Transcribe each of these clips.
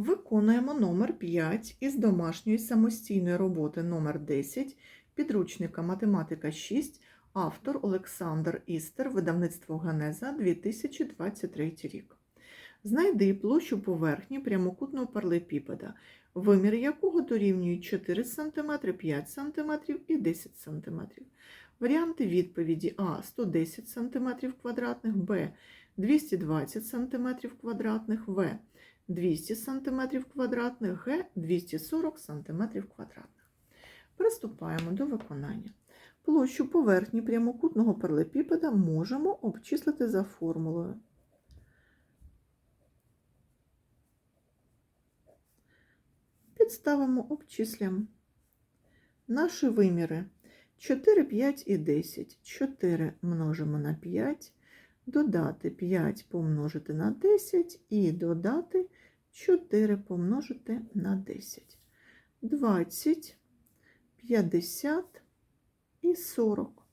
Виконуємо номер 5 із домашньої самостійної роботи номер 10 підручника математика 6, автор Олександр Істер, видавництво Генеза 2023 рік. Знайди площу поверхні прямокутного паралепіпеда, вимір якого дорівнюють 4 см, 5 см і 10 см. Варіанти відповіді А 110 см квадратних, Б 220 см квадратних, В 200 см квадратних, Г 240 см квадратних. Приступаємо до виконання. Площу поверхні прямокутного паралепіпеда можемо обчислити за формулою. Підставимо, обчислюємо. Наші виміри 4, 5 і 10. 4 множимо на 5, додати 5 помножити на 10 і додати 4 помножити на 10. 20, 50 і 40.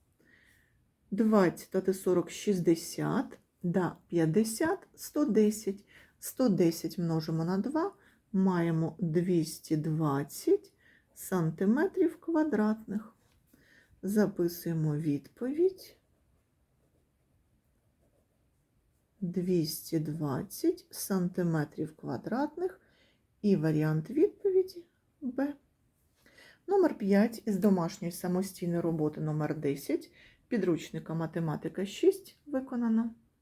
20 додати 40 – 60, да, 50 – 110. 110 множимо на 2, маємо 220 сантиметрів квадратних. Записуємо відповідь. 220 сантиметрів квадратних і варіант відповіді Б. Номер 5 із домашньої самостійної роботи номер 10 підручника математика 6 виконано.